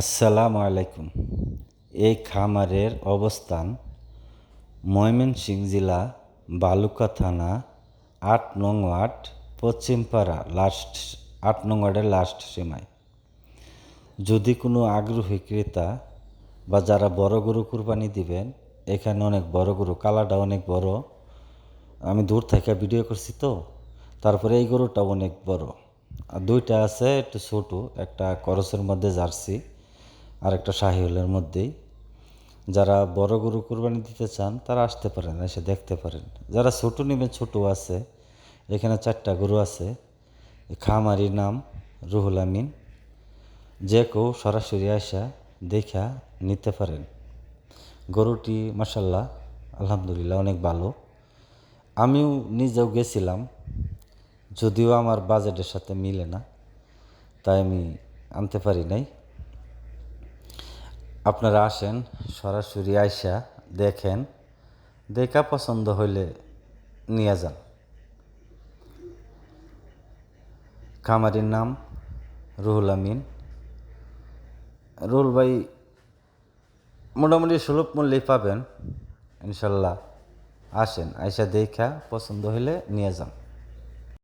আসসালামু আলাইকুম। এই খামারের অবস্থান ময়মনসিংহ জেলা বালুকা থানা আট নং ওয়ার্ড, পশ্চিমপাড়া লাস্ট আট নং ওয়ার্ডের লাস্ট সীমায়। যদি কোনো আগ্রহী ক্রেতা বা যারা বড় গরু কুরবানি দিবেন, এখানে অনেক বড় গরু কালাটা অনেক বড়। আমি দূর থেকে ভিডিও করছি তো, তারপরে এই গরুটা অনেক বড়। আর দুইটা আছে, একটু ছোটো, একটা করসের মধ্যে জার্সি। আর একটা শাহিওলের মধ্যেই। যারা বড় গরু কুরবানি দিতে চান, তারা আসতে পারেন, এসে দেখতে পারেন। যারা ছোটো নেবেন ছোটো আছে। এখানে চারটা গরু আছে। এই খামারির নাম রুহুল আমিন। যে কেউ সরাসরি আসা দেখা নিতে পারেন। গরুটি মাসাল্লাহ আলহামদুলিল্লাহ অনেক ভালো। আমিও নিজেও গেছিলাম, যদিও আমার বাজেটের সাথে মিলে না, তাই আমি আনতে পারি নাই। আপনারা আসেন, সরাসরি আইসা দেখেন, দেখা পছন্দ হইলে নিয়ে যান। খামারির নাম রুহুল আমিন। রুহুল ভাই, মোটামুটি সুলভ মূল্যেই পাবেন। ইনশাল্লাহ আসেন, আইসা দেখা পছন্দ হইলে নিয়ে যান।